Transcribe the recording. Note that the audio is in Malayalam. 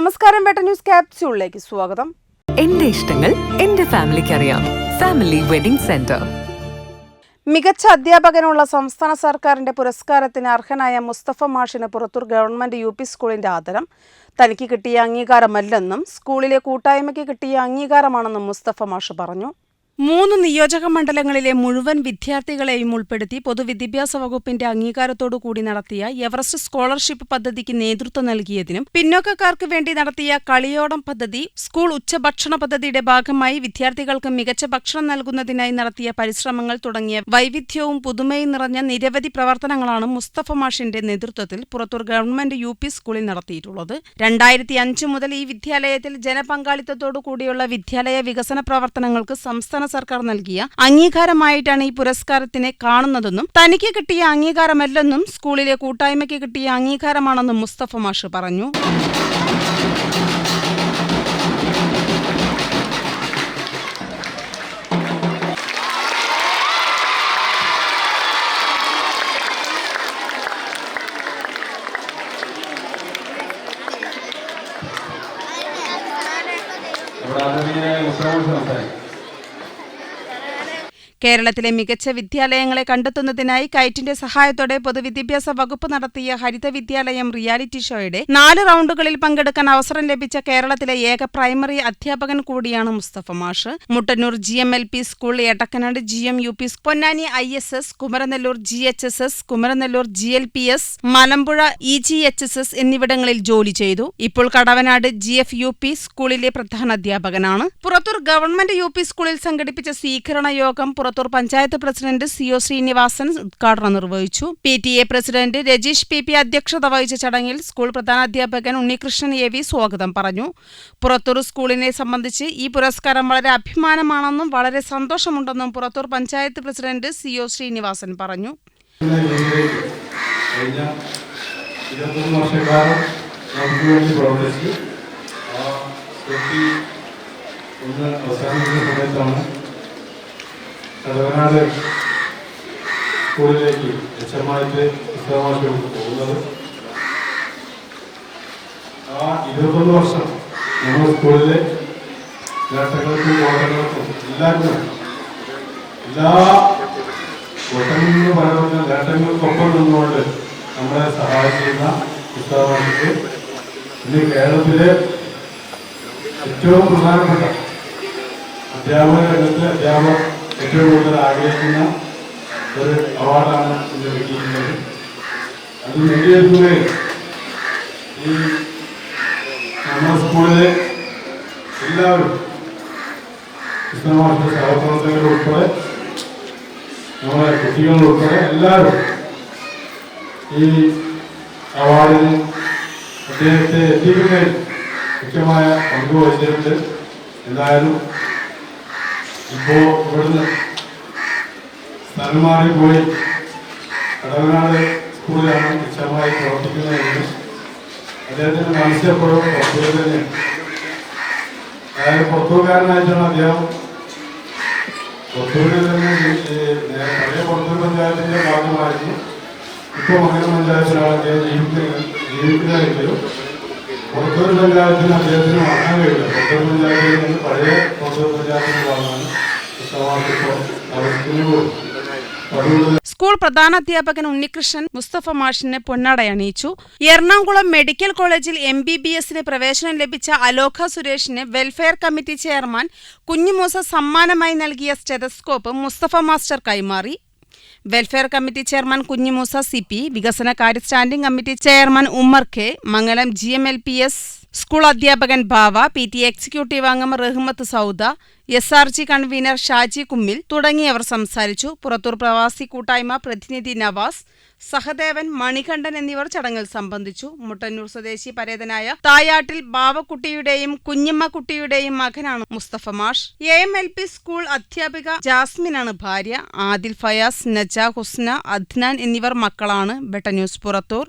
നമസ്കാരം ബെട്ട ന്യൂസ് ക്യാപ്സ്യൂളിലേക്ക് സ്വാഗതം. എന്റെ ഇഷ്ടങ്ങൾ എന്റെ ഫാമിലിക്ക് അറിയാം. Family wedding centre. മികച്ച അധ്യാപകനുള്ള സംസ്ഥാന സർക്കാരിന്റെ പുരസ്കാരത്തിന് അർഹനായ മുസ്തഫ മാഷിന് പുറത്തൂർ ഗവൺമെന്റ് യു പി സ്കൂളിന്റെ ആദരം. തനിക്ക് കിട്ടിയ അംഗീകാരമല്ലെന്നും സ്കൂളിലെ കൂട്ടായ്മയ്ക്ക് കിട്ടിയ അംഗീകാരമാണെന്നും മുസ്തഫ മാഷ് പറഞ്ഞു. മൂന്ന് നിയോജക മണ്ഡലങ്ങളിലെ മുഴുവൻ വിദ്യാർത്ഥികളെയും ഉൾപ്പെടുത്തി പൊതുവിദ്യാഭ്യാസ വകുപ്പിന്റെ അംഗീകാരത്തോടു കൂടി നടത്തിയ എവറസ്റ്റ് സ്കോളർഷിപ്പ് പദ്ധതിക്ക് നേതൃത്വം നൽകിയതിനും പിന്നോക്കക്കാർക്ക് വേണ്ടി നടത്തിയ കളിയോടം പദ്ധതി സ്കൂൾ ഉച്ചഭക്ഷണ പദ്ധതിയുടെ ഭാഗമായി വിദ്യാർത്ഥികൾക്ക് മികച്ച ഭക്ഷണം നൽകുന്നതിനായി നടത്തിയ പരിശ്രമങ്ങൾ തുടങ്ങിയ വൈവിധ്യവും പുതുമയും നിറഞ്ഞ നിരവധി പ്രവർത്തനങ്ങളാണ് മുസ്തഫ മാഷിന്റെ നേതൃത്വത്തിൽ പുറത്തൂർ ഗവൺമെന്റ് യു പി സ്കൂളിൽ നടത്തിയിട്ടുള്ളത്. രണ്ടായിരത്തി അഞ്ച് മുതൽ ഈ വിദ്യാലയത്തിൽ ജനപങ്കാളിത്തത്തോടു കൂടിയുള്ള വിദ്യാലയ വികസന പ്രവർത്തനങ്ങൾക്ക് സംസ്ഥാന സർക്കാർ നൽകിയ അംഗീകാരമായിട്ടാണ് ഈ പുരസ്കാരത്തിനെ കാണുന്നതെന്നും തനിക്ക് കിട്ടിയ അംഗീകാരമല്ലെന്നും സ്കൂളിലെ കൂട്ടായ്മയ്ക്ക് കിട്ടിയ അംഗീകാരമാണെന്നും മുസ്തഫ മാഷ് പറഞ്ഞു. നമ്മുടെ ആദരണീയനായ കേരളത്തിലെ മികച്ച വിദ്യാലയങ്ങളെ കണ്ടെത്തുന്നതിനായി കൈറ്റിന്റെ സഹായത്തോടെ പൊതുവിദ്യാഭ്യാസ വകുപ്പ് നടത്തിയ ഹരിത വിദ്യാലയം റിയാലിറ്റി ഷോയുടെ നാല് റൌണ്ടുകളിൽ പങ്കെടുക്കാൻ അവസരം ലഭിച്ച കേരളത്തിലെ ഏക പ്രൈമറി അധ്യാപകൻ കൂടിയാണ് മുസ്തഫ മാഷ്. Muttannur G M L P school Edakkanad G M U P Ponnani I S S Kumaranellur G H S S Kumaranellur G L P S Malampuzha E G H S S എന്നിവിടങ്ങളിൽ ജോലി ചെയ്തു. ഇപ്പോൾ Kadavanad G F U P സ്കൂളിലെ പ്രധാന അധ്യാപകനാണ്. പുറത്തൂർ ഗവൺമെന്റ് യു പി സ്കൂളിൽ സംഘടിപ്പിച്ച സ്വീകരണ യോഗം Purathur panchayat president C O Srinivasan ഉദ്ഘാടനം നിർവഹിച്ചു. P T A president Rajeesh P P അധ്യക്ഷത വഹിച്ച ചടങ്ങിൽ സ്കൂൾ പ്രധാനാധ്യാപകൻ ഉണ്ണികൃഷ്ണൻ എ വി സ്വാഗതം പറഞ്ഞു. പുറത്തൂർ സ്കൂളിനെ സംബന്ധിച്ച് ഈ പുരസ്കാരം വളരെ അഭിമാനമാണെന്നും വളരെ സന്തോഷമുണ്ടെന്നും Purathur panchayat president C O Srinivasan പറഞ്ഞു. ഒന്ന് അവസാനിക്കുന്ന സമയത്താണ് കടവനാട് സ്കൂളിലേക്ക് എച്ചമായിട്ട് പുസ്തകമായിട്ട് പോകുന്നത്. ആ ഇരുപത്തൊന്ന് വർഷം നമ്മുടെ സ്കൂളിലെ നേട്ടങ്ങൾക്കും ഓട്ടങ്ങൾക്കും എല്ലാവർക്കും എല്ലാ ഓട്ടങ്ങളെന്ന് പറയുന്ന നേട്ടങ്ങൾക്കൊപ്പം നിന്നുകൊണ്ട് നമ്മളെ സഹായിക്കുന്ന പുസ്തകമായിട്ട് ഇന്ന് കേരളത്തിലെ ഏറ്റവും പ്രധാനപ്പെട്ട അധ്യാപക രംഗത്ത് അധ്യാപകർ ഏറ്റവും കൂടുതൽ ആഗ്രഹിക്കുന്ന ഒരു അവാർഡാണ് ഇന്ന് കിട്ടിയിരിക്കുന്നത് അത് നേടിയതുപോലെ ഈ നമ്മുടെ സ്കൂളിലെ എല്ലാവരും പുസ്തകമായിട്ട് സഹപ്രവർത്തകർ ഉൾപ്പെടെ നമ്മുടെ കുട്ടികൾ എല്ലാവരും ഈ അവാർഡിന് അദ്ദേഹത്തെ എത്തിക്കുന്നതിൽ മുഖ്യമായ പങ്ക് വഹിച്ചിട്ടുണ്ട്. എന്തായാലും ഇപ്പോൾ ഇവിടുന്ന് സ്ഥലം മാറി പോയി കടവനാട് സ്കൂളിലാണ് നിശ്ചയമായി പ്രവർത്തിക്കുന്നതെങ്കിൽ അദ്ദേഹത്തിന് മനസ്സിലെപ്പോഴും പ്രത്യേകത തന്നെയാണ്. അതായത് പുറത്തൂർക്കാരനായിട്ടാണ് അദ്ദേഹം പുറത്തൂരിൽ ഏ, പഴയ പുറത്തൂർ പഞ്ചായത്തിന്റെ ഭാഗമായിരുന്നു ഇപ്പോൾ മകര പഞ്ചായത്തിലാണ് അദ്ദേഹം ജീവിക്കുന്നത് ജീവിക്കുന്നതെങ്കിലും പുറത്തൂർ പഞ്ചായത്തിന് അദ്ദേഹത്തിന് വാങ്ങാൻ കഴിയില്ല. പുറത്തൂർ പഞ്ചായത്തിൽ നിന്ന് പഴയ പുറത്തൂർ താമസിക്കുന്നത് അതുകൊണ്ട് സ്കൂൾ പ്രധാനാധ്യാപകൻ ഉണ്ണികൃഷ്ണൻ മുസ്തഫ മാഷിനെ പൊന്നാടയണിയിച്ചു എറണാകുളം മെഡിക്കൽ കോളേജിൽ എം ബി ബി എസിന് പ്രവേശനം ലഭിച്ച അലോഖ സുരേഷിന് വെൽഫെയർ കമ്മിറ്റി ചെയർമാൻ കുഞ്ഞുമൂസ സമ്മാനമായി നൽകിയ സ്റ്റെതസ്കോപ്പ് മുസ്തഫ മാസ്റ്റർ കൈമാറി. Welfare committee chairman Kunjimoosa C P വികസന കാര്യ standing committee chairman Ummer K Mangalam G M L P S school അധ്യാപകൻ ബാവ പി ടി എക്സിക്യൂട്ടീവ് അംഗം Rahmath Sauda S R G convener Shaji Kummil തുടങ്ങിയവർ സംസാരിച്ചു. പുറത്തൂർ പ്രവാസി കൂട്ടായ്മ പ്രതിനിധി നവാസ് സഹദേവൻ മണികണ്ഠൻ എന്നിവർ ചടങ്ങിൽ സംബന്ധിച്ചു. മുട്ടന്നൂർ സ്വദേശി പരേതനായ തായാട്ടിൽ ബാവക്കുട്ടിയുടെയും കുഞ്ഞമ്മക്കുട്ടിയുടെയും മകനാണ് മുസ്തഫ മാഷ്. A M L P school അധ്യാപിക ജാസ്മിനാണ് ഭാര്യ. ആദിൽ ഫയാസ് നജ ഹുസ്ന അദ്നാൻ എന്നിവർ മക്കളാണ്. ബെട്ട ന്യൂസ് പുറത്തൂർ.